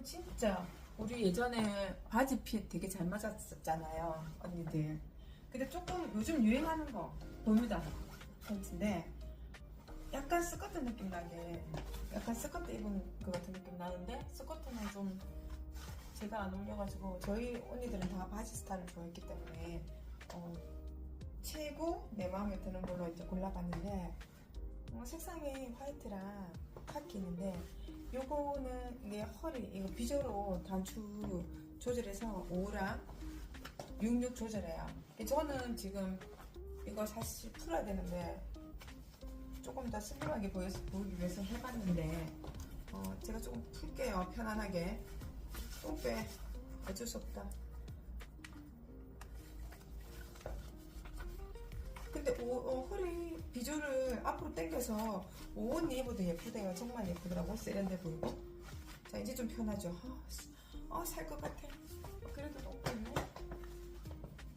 이거 진짜 우리 예전에 바지 핏 되게 잘 맞았었잖아요 언니들. 근데 조금 요즘 유행하는 거 보유다. 팬츠인데 약간 스커트 느낌 나게 약간 스커트 입은 것 같은 느낌 나는데 스커트는 좀 제가 안 어울려가지고 저희 언니들은 다 바지 스타일을 좋아했기 때문에 어, 최고 내 마음에 드는 걸로 이제 골라봤는데 어, 색상이 화이트랑 카키 있는데 요거는 이게 허리 이거 비저로 단추 조절해서 5랑 66 조절해요. 저는 지금 이거 사실 풀어야 되는데 조금 더 슬림하게 보여, 보이기 위해서 해봤는데 어, 제가 조금 풀게요 편안하게 똥빼 어쩔 수 없다. 근데 오, 어, 허리 앞으로 당겨서 옷 입어도 예쁘대요. 정말 예쁘더라고. 세련돼 보이고. 자, 이제 좀 편하죠. 아, 살 것 같아. 어, 그래도 너무 있네.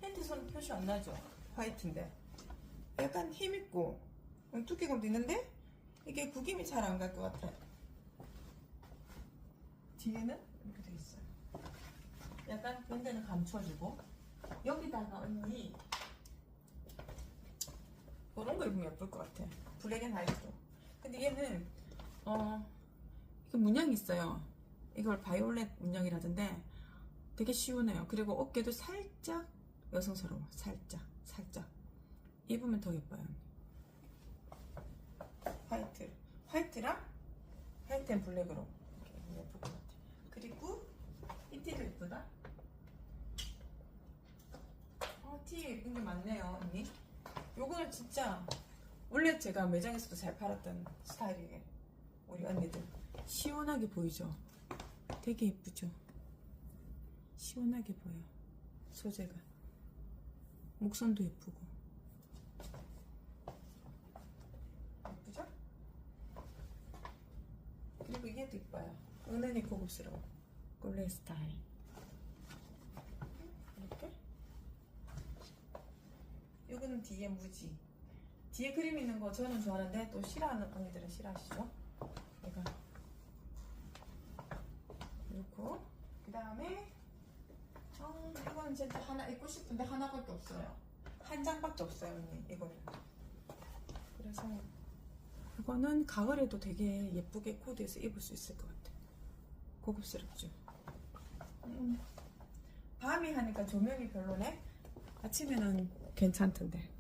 핸드손 표시 안 나죠? 화이트인데. 약간 힘있고, 음, 두께감도 있는데, 이게 구김이 잘 안 갈 것 같아. 뒤에는 이렇게 돼 있어요. 약간 그런 데는 감춰주고, 여기다가 언니, 그런 거 입으면 예쁠 것 같아. 블랙 앤 화이트로. 근데 얘는, 어, 이거 문양이 있어요. 이걸 바이올렛 문양이라던데 되게 시원해요. 그리고 어깨도 살짝 여성스러워. 살짝, 살짝. 입으면 더 예뻐요. 화이트. 화이트랑 화이트 앤 블랙으로. 이렇게 예쁠 것 같아. 그리고 이 티도 예쁘다. 어, 티 예쁜 게 많네요, 언니. 요거는 진짜 원래 제가 매장에서도 잘 팔았던 스타일이에요. 우리 언니들 시원하게 보이죠? 되게 예쁘죠? 시원하게 보여 소재가 목선도 예쁘고 예쁘죠? 그리고 이게 또 이뻐요 은은히 고급스러워 꼴레 스타일 이렇게 이거는 뒤에 무지. 뒤에 그림 있는 거 저는 좋아하는데 또 싫어하는 언니들은 싫어하시죠? 얘가 이렇고 그 다음에 어, 이거는 진짜 하나 입고 싶은데 하나밖에 없어요. 한 장밖에 없어요, 언니. 이거는. 그래서 이거는 가을에도 되게 예쁘게 코디해서 입을 수 있을 것 같아. 고급스럽죠? 음. 밤이 하니까 조명이 별로네. 아침에는 괜찮던데.